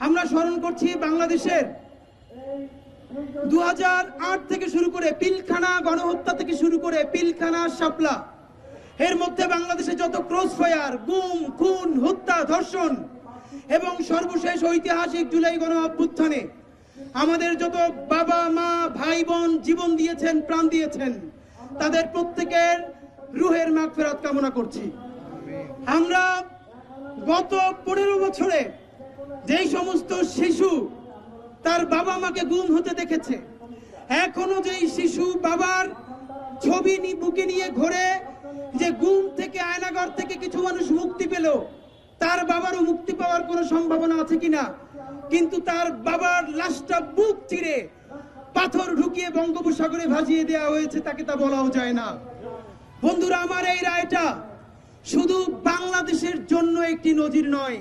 আমরা স্মরণ করছি বাংলাদেশের দু হাজার আট থেকে শুরু করে পিলখানা গণহত্যা থেকে শুরু করে পিলখানা শাপলা। এর মধ্যে বাংলাদেশে যত ক্রস ফায়ার গুম, খুন, হত্যা, ধর্ষণ এবং সর্বশেষ ঐতিহাসিক জুলাই গণ অভ্যুত্থানে আমাদের যত বাবা, মা, ভাই, বোন জীবন দিয়েছেন, প্রাণ দিয়েছেন, তাদের প্রত্যেকের রুহের মাগ ফেরত কামনা করছি। আমরা গত পনেরো বছরে যেই সমস্ত শিশু তার বাবা মাকে গুম হতে দেখেছে, এখনও যেই শিশু বাবার ছবি বুকে নিয়ে ঘোরে যে গুম থেকে আয়নাগর থেকে কিছু মানুষ মুক্তি পেল, তার বাবারও মুক্তি পাওয়ার কোনো সম্ভাবনা আছে কিনা? কিন্তু তার বাবার লাশটা বুক চিরে পাথর ঢুকিয়ে বঙ্গোপসাগরে ভাসিয়ে দেওয়া হয়েছে, তাকে তা বলাও যায় না। বন্ধুরা, আমার এই রায়টা শুধু বাংলাদেশের জন্য একটি নজির নয়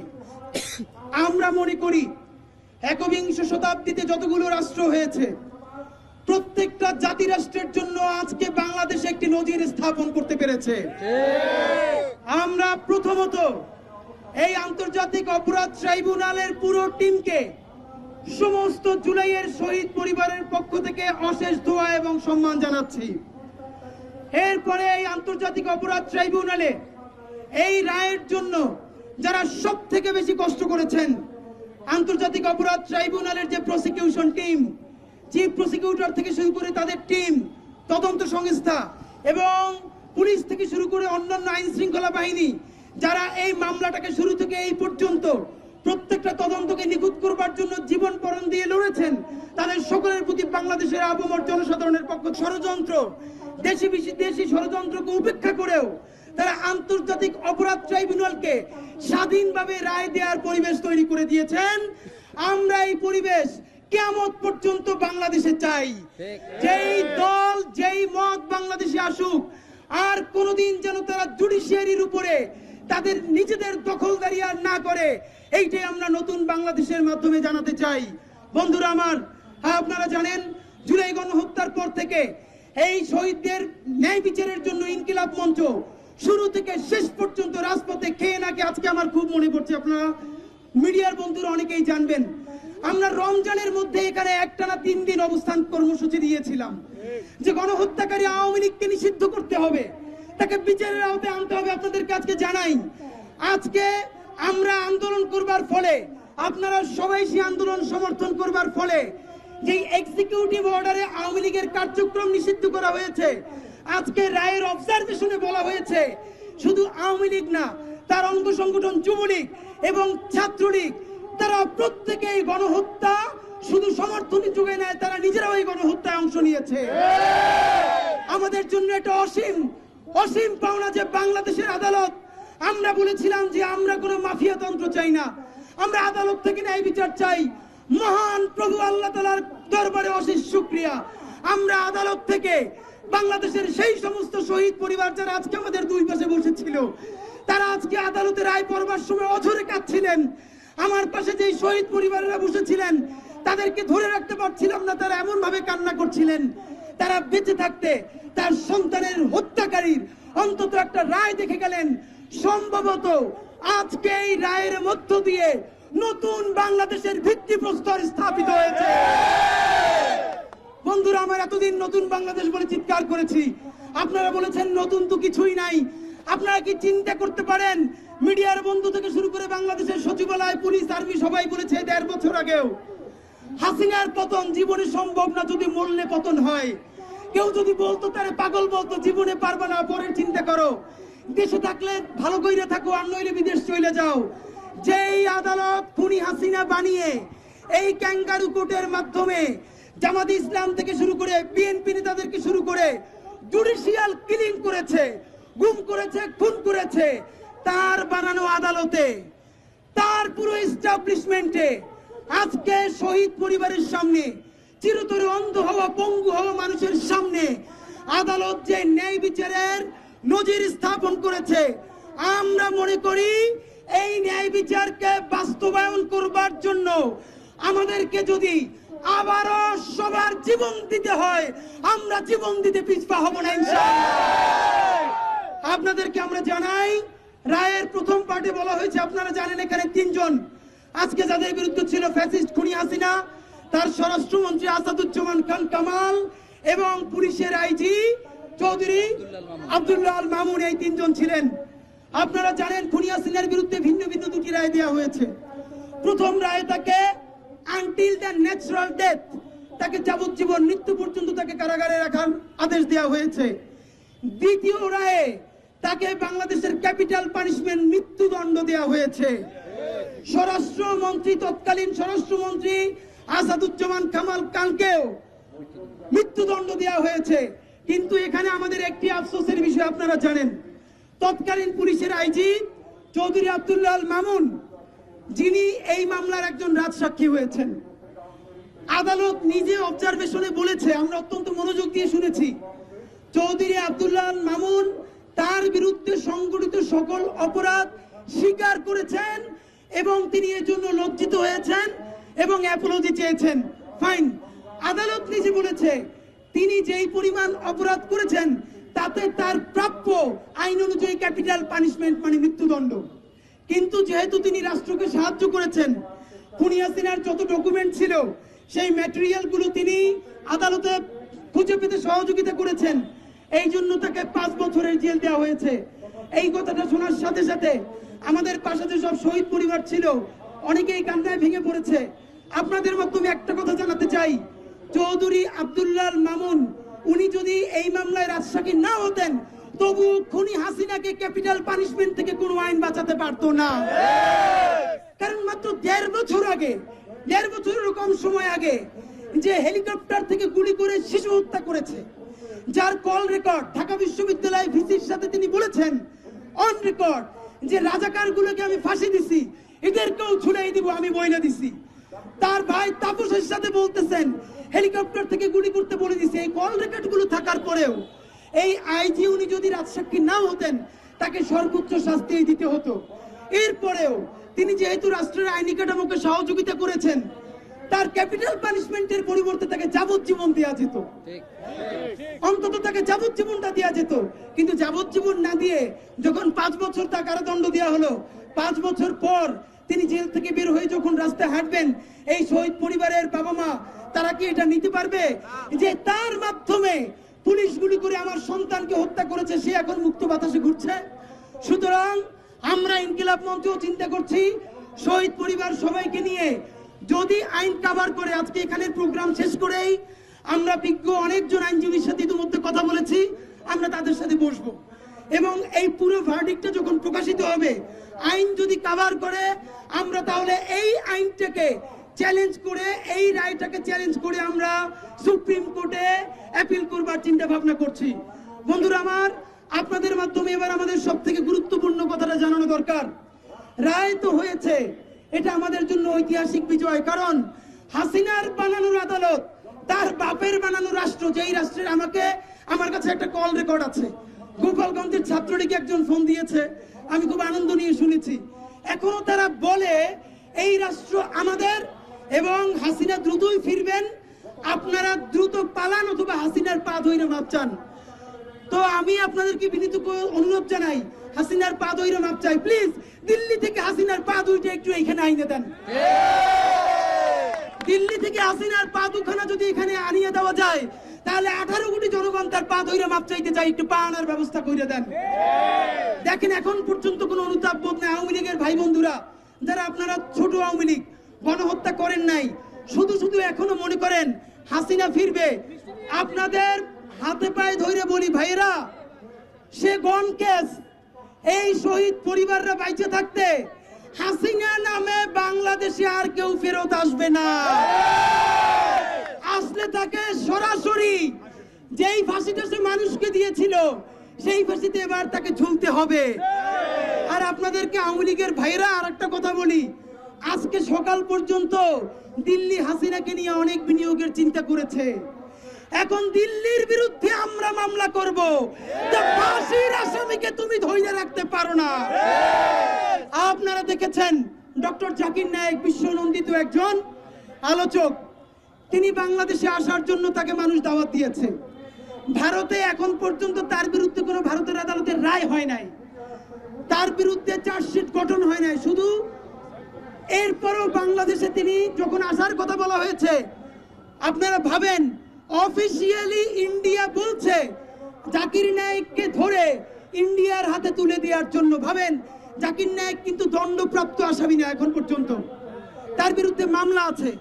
আমরা মনে করি একবিংশ শতাব্দীতে যতগুলো রাষ্ট্র হয়েছে, প্রত্যেকটা জাতি রাষ্ট্রের জন্য আজকে বাংলাদেশ একটি নজির স্থাপন করতে পেরেছে। আমরা প্রথমত এই আন্তর্জাতিক অপরাধ ট্রাইব্যুনালের পুরো টিমকে সমস্ত জুলাইয়ের শহীদ পরিবারের পক্ষ থেকে অশেষ দোয়া এবং সম্মান জানাচ্ছি। এরপরে এই আন্তর্জাতিক অপরাধ ট্রাইব্যুনালে এই রায়ের জন্য যারা সব থেকে বেশি কষ্ট করেছেন, আন্তর্জাতিক অপরাধ ট্রাইব্যুনালের যে প্রসিকিউশন টিম চিফ প্রসিকিউটর থেকে শুরু করে তাদের টিম তদন্ত সংস্থা এবং পুলিশ থেকে শুরু করে অন্যান্য আইন শৃঙ্খলা বাহিনী, যারা এই মামলাটাকে শুরু থেকে এই পর্যন্ত প্রত্যেকটা তদন্তকে নিখুঁত করবার জন্য জীবন পরণ দিয়ে লড়েছেন, তাদের সকলের প্রতি বাংলাদেশের আবমর জনসাধারণের পক্ষ ষড়যন্ত্র, দেশি বিদেশি ষড়যন্ত্রকে উপেক্ষা করেও তারা আন্তর্জাতিক অপরাধ ট্রাইব্যুনালকে স্বাধীনভাবে রায় দেওয়ার পরিবেশ তৈরি করে দিয়েছেন। আমরা এই পরিবেশ কেমন পর্যন্ত বাংলাদেশে চাই। যেই দল যেই মত বাংলাদেশে আসুক আর কোনোদিন যেন তারা জুডিশিয়ারির উপরে তাদের নিজেদের দখলদারি আর না করে এইটাই আমরা নতুন বাংলাদেশের মাধ্যমে জানাতে চাই। বন্ধুরা আমার হ্যাঁ, আপনারা জানেন জুলাই গণহত্যার পর থেকে এই শহীদদের ন্যায় বিচারের জন্য ইনকিলাব মঞ্চ শুরু থেকে শেষ পর্যন্ত রাজপথে খেয়ে নাকি আজকে আমার খুব মনে পড়ছে আপনারা। মিডিয়ার বন্ধুরা অনেকেই জানবেন, আমরা রমজানের মধ্যে এখানে একটানা তিন দিন অবস্থান কর্মসূচি দিয়েছিলাম। যে গণহত্যাকারী আওয়ামী লীগকে নিষিদ্ধ করতে হবে, তাকে বিচারের আওতায় আনতে হবে, আপনাদেরকে আজকে জানাই। আজকে আমরা আন্দোলন করবার ফলে, আপনারা সবাই সেই আন্দোলন সমর্থন করবার ফলে যে এক্সিকিউটিভ অর্ডারে আওয়ামী লীগের কার্যক্রম নিষিদ্ধ করা হয়েছে আজকে রায়ের অবজারভেশনে বলা হয়েছে, শুধু আওয়ামী লীগ না, তার অঙ্গ সংগঠন যুবলীগ এবং ছাত্রলীগ, তারা প্রত্যেকে এই গণহত্যা শুধু সমর্থনই যোগে নেয়, তারা নিজেরাও এই গণহত্যায় অংশ নিয়েছে। আমাদের জন্য এটা অসীম অসীম পাওনা যে বাংলাদেশের আদালত, আমরা বলেছিলাম যে আমরা কোনো মাফিয়া তন্ত্র চাই না। আমরা আদালত থেকে ন্যায় বিচার চাই। মহান প্রভু আল্লাহ তালার দরবারে অশেষ শুক্রিয়া। আমরা আদালত থেকে বাংলাদেশের সেই সমস্ত শহীদ পরিবার যারা আজকে আমাদের দুই পাশে বসেছিল, তারা আজকে আদালতে রায় পড়বার সময় অঝরে কাঁদছিলেন। আমার পাশে যেই শহীদ পরিবারেরা বসেছিলেন, তাদেরকে ধরে রাখতে পারছিলাম না, তারা এমন ভাবে কান্না করছিলেন। তারা বেঁচে থাকতে তার সন্তানের হত্যাকারীর অন্তত একটা রায় দেখে গেলেন। সম্ভবত আজকে এই রায়ের মধ্য দিয়ে নতুন বাংলাদেশের ভিত্তিপ্রস্তর স্থাপিত হয়েছে। বন্ধুরা, আমার এতদিন নতুন বাংলাদেশ বলে চিৎকার করেছি। আপনারা বলেছেন, নতুন তো কিছুই নাই। আপনারা কি চিন্তা করতে পারেন? মিডিয়ার বন্ধু থেকে শুরু করে বাংলাদেশের সচিবালয়, পুলিশ, আর্মি সবাই বলেছে দেড় বছর আগেও। হাসিনার পতন জীবনে সম্ভব না যদি মরলে পতন হয়। কেউ যদি বলতো, তারে পাগল বলতো, জীবনে পারবে না, পরের চিন্তা করো। দেশে থাকলে ভালো কইরা থাকো, আর নইলে বিদেশ চলে যাও। যেই আদালত খুনি হাসিনা বানিয়ে এই ক্যাঙ্গারু কোর্টের মাধ্যমে জামাত ইসলাম থেকে শুরু করে বিএনপি নেতাদেরকে শুরু করে জুডিশিয়াল কিলিং করেছে, গুম করেছে, খুন করেছে, তার বানানো আদালতে, তার পুরো এস্টাবলিশমেন্টে আজকে শহীদ পরিবারের সামনে, চিরতরে অন্ধ হওয়া, পঙ্গু হওয়া মানুষের সামনে আদালত যে ন্যায় বিচারের নজির স্থাপন করেছে, আমরা মনে করি এই ন্যায় বিচারকে বাস্তবায়ন করবার জন্য আমাদেরকে যদি আবারও সবার জীবন দিতে হয়। আমরা জীবন দিতে পিছপা হব না আপনাদেরকে আমরা জানাই, রায়ের প্রথম পার্টে বলা হয়েছে, আপনারা জানেন এখানে তিনজন। আজকে যাদের বিরুদ্ধে ছিল ফ্যাসিস্ট খুনি হাসিনা, তার স্বরাষ্ট্রমন্ত্রী আসাদুজ্জামান খান কামাল এবং পুলিশের আইজি চৌধুরী আব্দুল্লাহ আল মামুন এই তিনজন ছিলেন। আপনারা জানেন খুনি হাসিনার বিরুদ্ধে ভিন্ন ভিন্ন দুটি রায় দেওয়া হয়েছে। প্রথম রায় তাকে আনটিল দ্য ন্যাচারাল ডেথ তাকে যাবজ্জীবন মৃত্যু পর্যন্ত তাকে কারাগারে রাখার আদেশ দেওয়া হয়েছে। দ্বিতীয় রায়ে তাকে বাংলাদেশের ক্যাপিটাল পানিশমেন্ট মৃত্যুদণ্ড দেওয়া হয়েছে। স্বরাষ্ট্রমন্ত্রী, তৎকালীন স্বরাষ্ট্রমন্ত্রী আসাদুজ্জামান কামাল কালকেও মৃত্যুদণ্ড দেওয়া হয়েছে। কিন্তু এখানে আমাদের একটি আফসোসের বিষয় আপনারা জানেন। তৎকালীন পুলিশের আইজি চৌধুরী আব্দুল্লাহ মামুন যিনি এই মামলার একজন রাজসাক্ষী হয়েছেন। আদালত নিজে অবজারভেশনে বলেছে, আমরা অত্যন্ত মনোযোগ দিয়ে শুনেছি, চৌধুরী আব্দুল্লাহ মামুন তার বিরুদ্ধে সংগঠিত সকল অপরাধ স্বীকার করেছেন এবং তিনি এর জন্য লজ্জিত হয়েছেন এবং অ্যাপোলজি চেয়েছেন। ফাইন আদালত নিজে বলেছে, তিনি যেই পরিমাণ অপরাধ করেছেন, তাতে তার প্রাপ্য আইন অনুযায়ী ক্যাপিটাল পানিশমেন্ট মানে মৃত্যুদণ্ড। কিন্তু যেহেতু তিনি রাষ্ট্রকে সাহায্য করেছেন, খুনি হাসিনার যত ডকুমেন্ট ছিল, সেই ম্যাটেরিয়ালগুলো তিনি আদালতে খুঁজে পেতে সহযোগিতা করেছেন। এই জন্য তাকে পাঁচ বছরের জেল দেওয়া হয়েছে। এই কথাটা শোনার সাথে সাথে আমাদের পাশে যে সব শহীদ পরিবার ছিল, অনেকেই কান্নায় ভেঙে পড়েছে। আপনাদের মাধ্যমে একটা কথা জানাতে চাই। চৌধুরী আব্দুল্লাহ মামুন, উনি যদি এই মামলায় রাজশাহী না হতেন তবু খুনি হাসিনাকে ক্যাপিটাল পানিশমেন্ট থেকে কোনো আইন বাঁচাতে পারতো না। কারণ মাত্র দেড় বছর আগে, দেড় বছরের কম সময় আগে যে হেলিকপ্টার থেকে গুলি করে শিশু হত্যা করেছে, যার কল রেকর্ড ঢাকা বিশ্ববিদ্যালয় ভিসির সাথে তিনি বলেছেন অন রেকর্ড যে রাজাকার গুলোকে আমি ফাঁসি দিছি, এদেরকেও ছুড়াই দিব, আমি বইলে দিছি। তার ভাই তাপসের সাথে বলতেছেন, হেলিকপ্টার থেকে গুলি করতে বলে দিছে। এই কল রেকর্ডগুলো থাকার পরেও এই আইজি উনি যদি রাজসাক্ষী নাও হতেন তাকে সর্বোচ্চ শাস্তি দিতে হতো। এরপরেও তিনি যেহেতু রাষ্ট্রের আইনি কাঠামোকে সহযোগিতা করেছেন তার ক্যাপিটাল পানিশমেন্টের পরিবর্তে তাকে যাবজ্জীবন দেওয়া যেত। অন্তত তাকে যাবজ্জীবনটা দেওয়া যেত। কিন্তু যাবজ্জীবন না দিয়ে যখন পাঁচ বছর তার কারাদণ্ড দেওয়া হলো পাঁচ বছর পর তিনি জেল থেকে বের হয়ে যখন রাস্তায় হাঁটবেন এই শহীদ পরিবারের বাবা মা তারা কি এটা নিতে পারবে? যে তার মাধ্যমে পুলিশ গুলি করে আমার সন্তানকে হত্যা করেছে, সে এখন মুক্ত বাতাসে ঘুরছে। সুতরাং আমরা ইনকিলাব মঞ্চেও চিন্তা করছি, শহীদ পরিবার সবাইকে নিয়ে যদি আইন কাভার করে আজকে এখানের প্রোগ্রাম শেষ করেই আমরা বিজ্ঞ অনেকজন আইনজীবীর সাথে ইতিমধ্যে কথা বলেছি, আমরা তাদের সাথে বসবো। এবং এই পুরো ভার্ডিকটা যখন প্রকাশিত হবে, আইন যদি কাভার করে, আমরা তাহলে এই আইনটাকে চ্যালেঞ্জ করে, এই রায়টাকে চ্যালেঞ্জ করে আমরা সুপ্রিম কোর্টে অ্যাপিল করবার চিন্তা ভাবনা করছি। বন্ধুরা আমার, আপনাদের মাধ্যমে এবার আমাদের সব থেকে গুরুত্বপূর্ণ কথাটা জানানো দরকার। রায় তো হয়েছে, এটা আমাদের জন্য ঐতিহাসিক বিজয়। কারণ হাসিনার বানানোর আদালত, তার বাপের বানানো রাষ্ট্র, যেই রাষ্ট্রের আমাকে, আমার কাছে একটা কল রেকর্ড আছে। গোপালগঞ্জের ছাত্রটিকে একজন ফোন দিয়েছে, আমি খুব আনন্দ নিয়ে শুনেছি। এখনও তারা বলে, এই রাষ্ট্র আমাদের এবং হাসিনা দ্রুতই ফিরবেন। আপনারা দ্রুত পালান অথবা হাসিনার পা ধৈরে মাপ চান। তো আমি আপনাদেরকে বিনীত অনুরোধ জানাই, হাসিনার পা ধইরে মাপ চাই। প্লিজ, দিল্লি থেকে হাসিনার পা দুইটা একটু এখানে আইনে দেন। দিল্লি থেকে হাসিনার পা দুখানা যদি এখানে আনিয়ে দেওয়া যায়, তাহলে আঠারো কোটি জনগণ তার পা ধইরে মাপ চাইতে চাই একটু পা আনার ব্যবস্থা করে দেন। দেখেন, এখন পর্যন্ত কোনো অনুতাপ বোধ নেই আওয়ামী লীগের ভাই বন্ধুরা, যারা আপনারা ছোট আওয়ামী লীগ গণহত্যা করেন নাই। শুধু শুধু এখনও মনে করেন, হাসিনা ফিরবে। আপনাদের হাতে পায়ে ধরে বলি, ভাইয়েরা, সে গন কেস, এই শহীদ পরিবাররা বাইচে থাকতে হাসিনা নামে বাংলাদেশে আর কেউ ফেরত আসবে না। আসলে তাকে সরাসরি যেই ফাঁসিটা সে মানুষকে দিয়েছিল, সেই ফাঁসিতে এবার তাকে ঝুলতে হবে। আর আপনাদেরকে আওয়ামী লীগের ভাইরা আর একটা কথা বলি আজকে সকাল পর্যন্ত দিল্লি হাসিনাকে নিয়ে অনেক বিনিয়োগের চিন্তা করেছে। এখন দিল্লির বিরুদ্ধে আমরা মামলা করব। ফাঁসির আসামিকে তুমি ধৈর্য রাখতে পারো না। আপনারা দেখেছেন, ডক্টর জাকির নায়েক বিশ্বনন্দিত একজন আলোচক। তিনি বাংলাদেশে আসার জন্য তাকে মানুষ দাওয়াত দিয়েছে। ভারতে এখন পর্যন্ত তার বিরুদ্ধে কোনো ভারতের আদালতের রায় হয় নাই। তার বিরুদ্ধে চার্জশিট গঠন হয় নাই। শুধু এরপরও বাংলাদেশে তিনি যখন আসার কথা বলা হয়েছে, আপনারা ভাবেন অফিসিয়ালি ইন্ডিয়া বলছে, জাকির নায়েককে ধরে ইন্ডিয়ার হাতে তুলে দেওয়ার জন্য ভাবেন, জাকির নায়েক কিন্তু দণ্ডপ্রাপ্ত আসামি না এখন পর্যন্ত। তার বিরুদ্ধে মামলা আছে।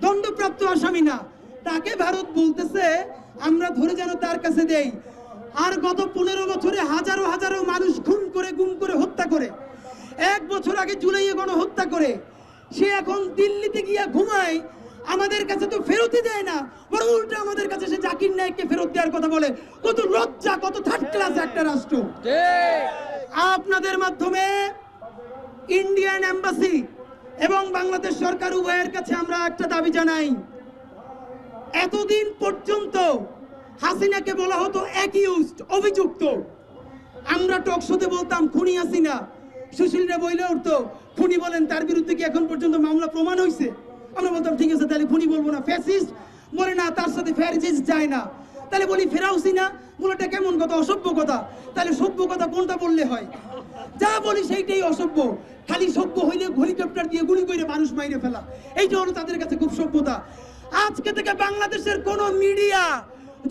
দণ্ডপ্রাপ্ত আসামি না। তাকে ভারত বলতেছে, আমরা ধরে যেন তার কাছে দেই। আর গত পনেরো বছরে হাজারো হাজারো মানুষ খুন করে, গুম করে, হত্যা করে। এক বছর আগে জুলাইয়ে গণহত্যা করে, সে এখন দিল্লিতে গিয়া ঘুমায়, আমাদের কাছে তো ফেরতই দেয় না, বরং উল্টো আমাদের কাছে সে জাকির নায়ককে ফেরত দেওয়ার কথা বলে। কত লজ্জা, কত থার্ড ক্লাস একটা রাষ্ট্র। আপনাদের মাধ্যমে ইন্ডিয়ান এম্বাসি এবং বাংলাদেশ সরকার উভয়ের কাছে আমরা একটা দাবি জানাই। এতদিন পর্যন্ত হাসিনাকে বলা হতো অ্যাকিউজড অভিযুক্ত। আমরা টকশোতে বলতাম, খুনি হাসিনা। সুশীলরা বইলে উঠতো, খুনি বলেন তার বিরুদ্ধে কি এখন পর্যন্ত মামলা প্রমাণ হয়েছে আমরা বলতাম, ঠিক আছে, তাহলে খুনি বলব না, ফ্যাসিস্ট বলে না, তার সাথে ফ্যারিজিস্ট যায় না। তাহলে বলি, ফেরাউসি না? বলেটা কেমন কথা? অসভ্য কথা? তাহলে সভ্য কথা কোনটা বললে হয়? যা বলি সেইটাই অসভ্য। খালি সভ্য হইলে হেলিকপ্টার দিয়ে গুলি করে মানুষ মাইরে ফেলা। এইটা হলো তাদের কাছে খুব সভ্যতা। আজকে থেকে বাংলাদেশের কোন মিডিয়া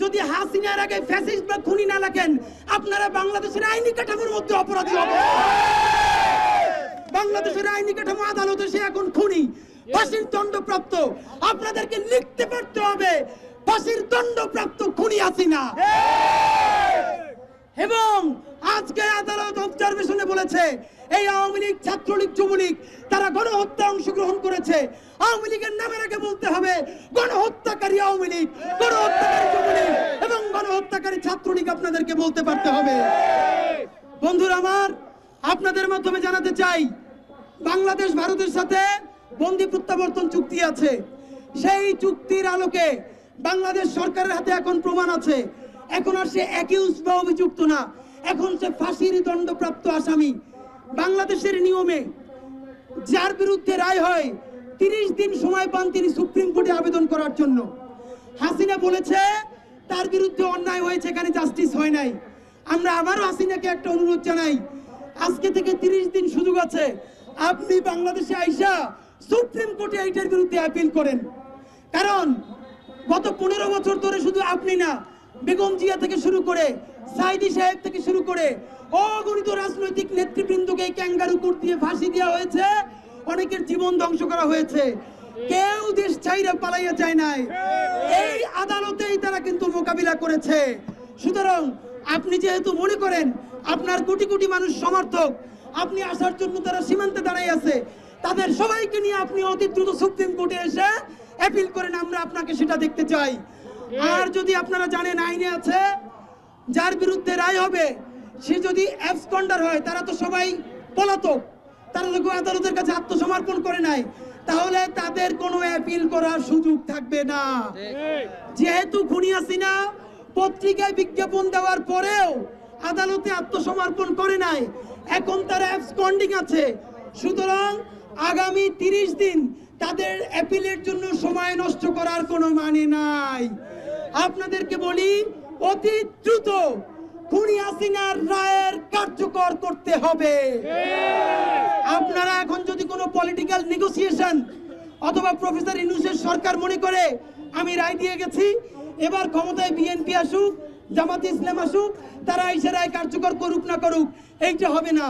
যদি হাসিনার আগে ফ্যাসিস্ট বা খুনি না লাগেন আপনারা বাংলাদেশের আইনি কাঠামোর মধ্যে অপরাধী হবে বাংলাদেশের আইনি কাঠামো আদালতে সে এখন খুনি। ফাঁসির দণ্ডপ্রাপ্ত। আপনাদেরকে লিখতে পারতে হবে, ফাঁসির দণ্ডপ্রাপ্ত খুনি হাসিনা। এবং আজকে আদালত অবজারভেশনে বলেছে, এই আওয়ামী লীগ, ছাত্রলীগ, যুবলীগ, তারা গণহত্যা অংশগ্রহণ করেছে। আওয়ামী লীগের নামের আগে বলতে হবে, গণহত্যাকারী আওয়ামী লীগ, গণহত্যাকারী যুবলীগ এবং গণহত্যাকারী ছাত্রলীগ আপনাদেরকে বলতে পারতে হবে। বন্ধুরা আমার, আপনাদের মাধ্যমে জানাতে চাই বাংলাদেশ ভারতের সাথে বন্দি প্রত্যাবর্তন চুক্তি আছে। সেই চুক্তির আলোকে বাংলাদেশ সরকারের হাতে এখন প্রমাণ আছে। এখন আর সে বা অভিযুক্ত না। এখন সে ফাঁসির দণ্ডপ্রাপ্ত আসামি। বাংলাদেশের নিয়মে যার বিরুদ্ধে রায় হয়, তিরিশ দিন সময় পান তিনি সুপ্রিম কোর্টে আবেদন করার জন্য। হাসিনা বলেছে, তার বিরুদ্ধে অন্যায় হয়েছে, এখানে জাস্টিস হয় নাই। আমরা আবারও হাসিনাকে একটা অনুরোধ জানাই। আজকে থেকে তিরিশ দিন সুযোগ আছে। আপনি বাংলাদেশে আইসা সুপ্রিম কোর্টে এইটার বিরুদ্ধে আপিল করেন। কারণ গত পনেরো বছর ধরে শুধু আপনি না, বেগম জিয়া থেকে শুরু করে সাইদি সাহেব থেকে শুরু করে অগণিত রাজনৈতিক নেতৃবৃন্দকে এই ক্যাঙ্গারু কোর্ট দিয়ে ফাঁসি দেওয়া হয়েছে, অনেকের জীবন ধ্বংস করা হয়েছে। কেউ দেশ চাইরা পালাইয়া যায় নাই। এই আদালতেই তারা কিন্তু মোকাবিলা করেছে। সুতরাং আপনি যেহেতু মনে করেন, আপনার কোটি কোটি মানুষ সমর্থক আপনি আসার জন্য তারা সীমান্তে দাঁড়াই আছে, তাদের সবাইকে নিয়ে আপনি অতি দ্রুত সুপ্রিম কোর্টে এসে অ্যাপিল করেন, আমরা আপনাকে সেটা দেখতে চাই। আর যদি আপনারা জানেন, আইনে আছে, যার বিরুদ্ধে রায় হবে, সে যদি অ্যাবসকন্ডার হয়, তারা তো সবাই পলাতক। তারা তো আদালতের কাছে আত্মসমর্পণ করে নাই। তাহলে তাদের কোনো অ্যাপিল করার সুযোগ থাকবে না। যেহেতু খুনি হাসিনা পত্রিকায় বিজ্ঞাপন দেওয়ার পরেও আদালতে আত্মসমর্পণ করে নাই এখন তারা অ্যাবসকন্ডিং আছে। সুতরাং আগামী তিরিশ দিন তাদের অ্যাপিলের জন্য সময় নষ্ট করার কোনো মানে নাই। আপনাদেরকে বলি, অতি দ্রুত খুনি রায়ের কার্যকর করতে হবে। আপনারা এখন যদি কোনো পলিটিক্যাল নেগোসিয়েশন অথবা প্রফেসর ইউনুসের সরকার মনে করে, আমি রায় দিয়ে গেছি। এবার ক্ষমতায় বিএনপি আসুক জামাত ইসলাম আসুক, তারা এসে রায় কার্যকর করুক না করুক এইটা হবে না।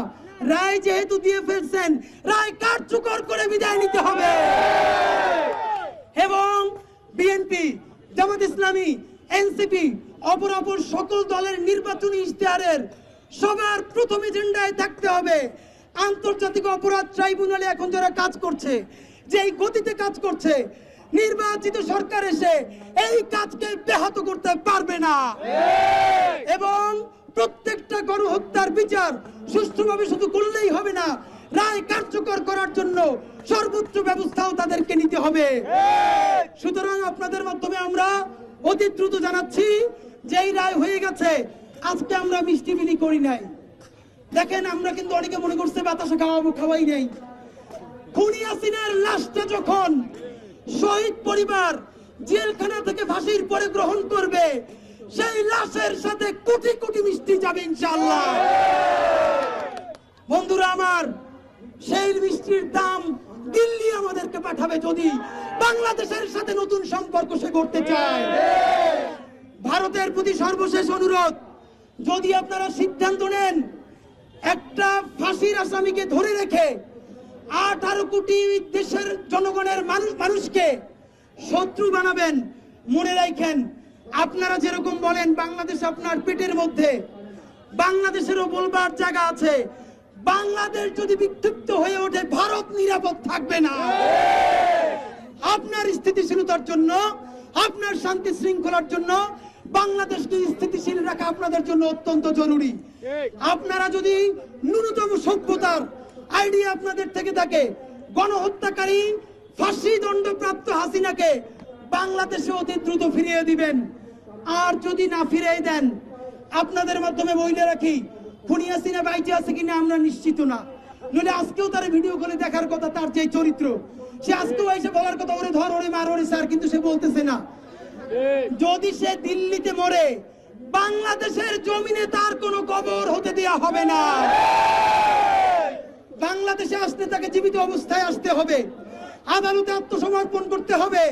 রায় যেহেতু দিয়ে ফেলছেন, রায় কার্যকর করে বিদায় নিতে হবে। এবং বিএনপি, জামাত ইসলামী, এনসিপি অপর অপর সকল দলের নির্বাচনী ইশতেহারের সবার প্রথম এজেন্ডায় থাকতে হবে। আন্তর্জাতিক অপরাধ ট্রাইব্যুনালে এখন যারা কাজ করছে যে এই গতিতে কাজ করছে নির্বাচিত সরকার এসে এই কাজকে ব্যাহত করতে পারবে না। এবং প্রত্যেকটা গণহত্যার বিচার সুষ্ঠুভাবে শুধু করলেই হবে না রায় কার্যকর করার জন্য সর্বোচ্চ ব্যবস্থাও তাদেরকে নিতে হবে। সুতরাং আপনাদের মাধ্যমে আমরা অতি দ্রুত জানাচ্ছি যে এই রায় হয়ে গেছে। আজকে আমরা মিষ্টি বিলি করি নাই। দেখেন আমরা কিন্তু অনেকে মনে করছে বাতাসে খাওয়াবো খাওয়াই নাই। খুনি হাসিনার লাশটা যখন শহীদ পরিবার জেলখানা থেকে ফাঁসির পরে গ্রহণ করবে, সেই লাশের সাথে কোটি কোটি মিষ্টি যাবে ইনশাআল্লাহ। বন্ধুরা আমার, সেই মিষ্টির দাম দিল্লি আমাদেরকে পাঠাবে যদি বাংলাদেশের সাথে নতুন সম্পর্ক সে করতে চায়। ভারতের প্রতি সর্বশেষ অনুরোধ, যদি আপনারা সিদ্ধান্ত নেন, একটা ফাঁসির আসামিকে ধরে রেখে আঠারো কোটি দেশের জনগণের মানুষ মানুষকে শত্রু বানাবেন। মনে রাখেন, আপনারা যেরকম বলেন, বাংলাদেশ আপনার পেটের মধ্যে। বাংলাদেশেরও বলবার জায়গা আছে। বাংলাদেশ যদি বিক্ষিপ্ত হয়ে ওঠে, ভারত নিরাপদ থাকবে না। আপনার স্থিতিশীলতার জন্য, আপনার শান্তি শৃঙ্খলার জন্য, বাংলাদেশকে স্থিতিশীল রাখা আপনাদের জন্য অত্যন্ত জরুরি। আপনারা যদি ন্যূনতম সভ্যতার আইডিয়া আপনাদের থেকে থাকে। গণহত্যাকারী ফাঁসি দণ্ডপ্রাপ্ত হাসিনাকে বাংলাদেশে অতি দ্রুত ফিরিয়ে দিবেন। আর যদি না ফিরিয়ে দেন, আপনাদের মাধ্যমে বইলে রাখি, খুনি হাসিনা বাইচে আছে কিনা আমরা নিশ্চিত না। নইলে আজকেও তার ভিডিও করে দেখার কথা, তার যে চরিত্র, সে আজকেও এসে বলার কথা, ওরে ধর, ওরে মার, ওরে স্যার কিন্তু সে বলতেছে না। যদি সে দিল্লিতে মরে, বাংলাদেশের জমিনে তার কোনো কবর হতে দেয়া হবে না। বাংলাদেশে আসতে তাকে জীবিত অবস্থায় আসতে হবে। আদালতে আত্মসমর্পণ করতে হবে।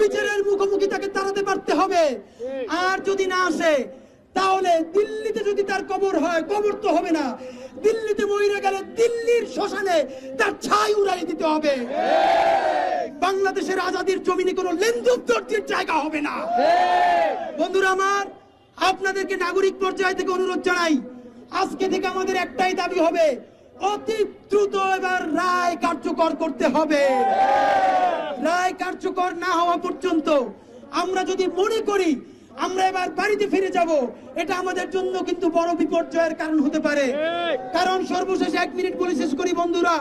বিচারের মুখোমুখি তাকে তাড়াতে পারতে হবে। আর যদি না আসে, তাহলে দিল্লিতে যদি তার কবর হয়, কবর তো হবে না। দিল্লিতে মহিলা গেলে দিল্লির শ্মশানে তার ছাই উড়াই দিতে হবে। বাংলাদেশের আজাদির জমিনে কোনো লেনদেন দর্জির জায়গা হবে না। বন্ধুরা আমার, আপনাদেরকে নাগরিক পর্যায় থেকে অনুরোধ জানাই, আজকে থেকে আমাদের একটাই দাবি হবে অতি দ্রুত এবার রায় কার্যকর করতে হবে। রায় কার্যকর না হওয়া পর্যন্ত আমরা যদি মনে করি আমরা এবার বাড়িতে ফিরে যাব এটা আমাদের জন্য কিন্তু বড় বিপর্যয়ের কারণ হতে পারে। কারণ সর্বশেষ এক মিনিট বলে শেষ করি বন্ধুরা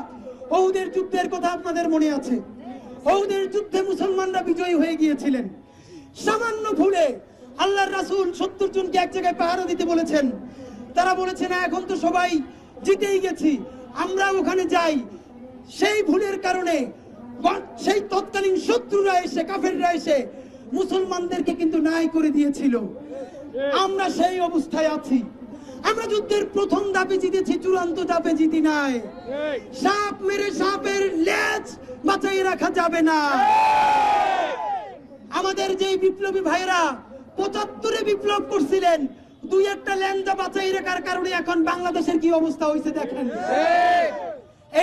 ওহুদের যুদ্ধের কথা আপনাদের মনে আছে। ওহুদের যুদ্ধে মুসলমানরা বিজয়ী হয়ে গিয়েছিলেন। সামান্য ভুলে আল্লাহর রাসুল সত্তর জনকে এক জায়গায় পাহারা দিতে বলেছেন। তারা বলেছে না এখন তো সবাই জিতেই গেছি। আমরা ওখানে যাই। সেই ভুলের কারণে সেই তৎকালীন শত্রুরা এসে, কাফেররা এসে মুসলমানদেরকে কিন্তু নাই করে দিয়েছিল। আমরা সেই অবস্থায় আছি। আমরা যুদ্ধের প্রথম ধাপে জিতেছি, চূড়ান্ত ধাপে জিতি নাই। সাপ মেরে সাপের লেজ বাঁচাই রাখা যাবে না। আমাদের যে বিপ্লবী ভাইরা পঁচাত্তরে বিপ্লব করছিলেন দুই একটা ল্যাংচা বাঁচাই রাখার কারণে এখন বাংলাদেশের কি অবস্থা হয়েছে দেখেন।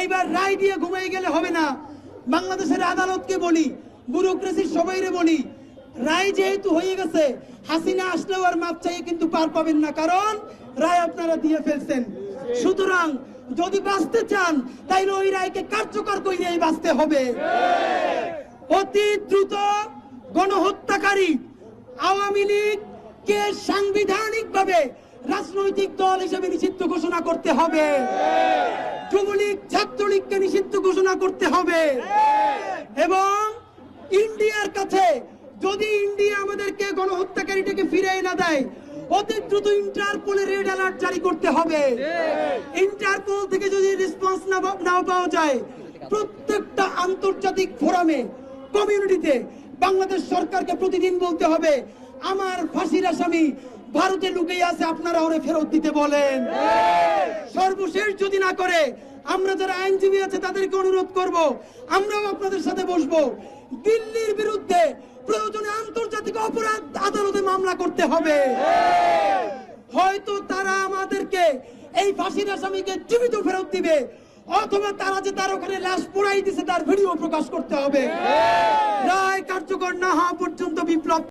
এইবার রায় দিয়ে ঘুমাই গেলে হবে না। বাংলাদেশের আদালতকে বলি, ব্যুরোক্রেসির সবাইরে বলি, রায় যেহেতু হয়ে গেছে, হাসিনা আসলেও আর মাপ চাইয়ে কিন্তু পার পাবেন না, কারণ রায় আপনারা দিয়ে ফেলছেন। সুতরাং যদি বাঁচতে চান, তাইলে ওই রায়কে কার্যকর করিয়েই বাঁচতে হবে। অতি দ্রুত গণহত্যাকারী আওয়ামী লীগ কে সাংবিধানিক ভাবে রাজনৈতিক দল হিসেবে নিষিদ্ধ ঘোষণা করতে হবে? যুবলীগ, ছাত্রলীগকে নিষিদ্ধ ঘোষণা করতে হবে। এবং ইন্ডিয়ার কাছে যদি ইন্ডিয়া আমাদেরকে গণহত্যাকারীটাকে ফিরিয়ে না দেয়, অতি দ্রুত ইন্টারপোলের রেড অ্যালার্ট জারি করতে হবে। ইন্টারপোল থেকে যদি রেসপন্স না পাওয়া যায়, প্রত্যেকটা আন্তর্জাতিক ফোরামে কমিউনিটিতে বাংলাদেশ সরকারকে প্রতিদিন বলতে হবে আমার ফাঁসির আসামি ভারতে লুকিয়ে আছে, আপনারা ওরে ফেরত দিতে বলেন। সর্বশেষ যদি না করে, আমরা যারা আইনজীবী আছে, তাদেরকে অনুরোধ করব, আমরাও আপনাদের সাথে বসবো। দিল্লির বিরুদ্ধে প্রয়োজনে আন্তর্জাতিক অপরাধ আদালতে মামলা করতে হবে। হয়তো তারা আমাদেরকে এই ফাঁসির আসামিকে জীবিত ফেরত দিবে, অথবা তারা যে তার ওখানে লাশ পোড়াই দিছে, তার ভিডিও প্রকাশ করতে হবে। রায় কার্যকর না হওয়া পর্যন্ত বিপ্লব